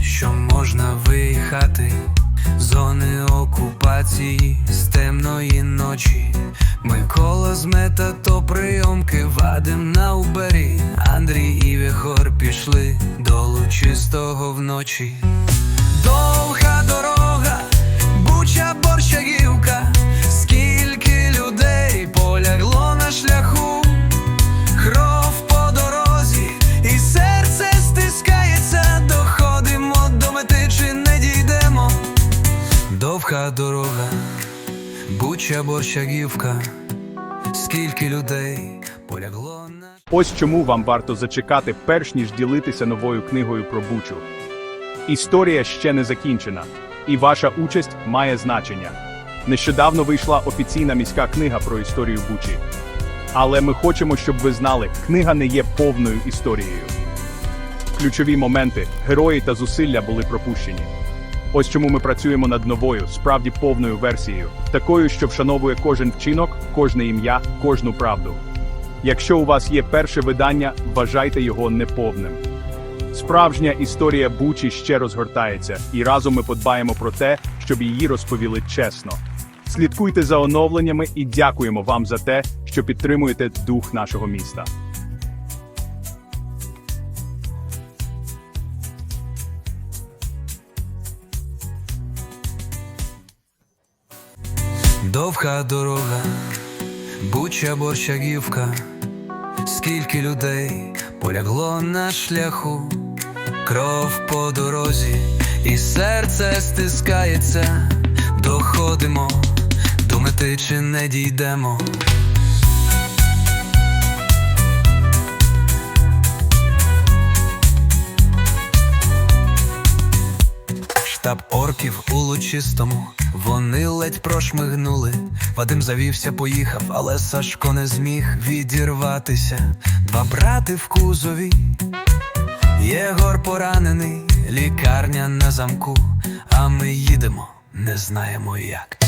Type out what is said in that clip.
що можна виїхати з зони окупації з темної ночі. Микола з мета то прийомки вадим на убері. Андрій і Віхор пішли до лучистого вночі. Довга дорога, буча борщагівка, скільки людей полягло на. Ось чому вам варто зачекати, перш ніж ділитися новою книгою про Бучу. Історія ще не закінчена, і ваша участь має значення. Нещодавно вийшла офіційна міська книга про історію Бучі. Але ми хочемо, щоб ви знали, книга не є повною історією. Ключові моменти, герої та зусилля були пропущені. Ось чому ми працюємо над новою, справді повною версією, такою, що вшановує кожен вчинок, кожне ім'я, кожну правду. Якщо у вас є перше видання, вважайте його неповним. Справжня історія Бучі ще розгортається, і разом ми подбаємо про те, щоб її розповіли чесно. Слідкуйте за оновленнями і дякуємо вам за те, що підтримуєте дух нашого міста. Довга дорога, буча борщагівка, скільки людей полягло на шляху, кров по дорозі, і серце стискається, доходимо, до мети чи не дійдемо. Штаб орків у лучистому, вони ледь прошмигнули. Вадим завівся, поїхав, але Сашко не зміг відірватися. Два брати в кузові, Єгор поранений, лікарня на замку, а ми їдемо, не знаємо як.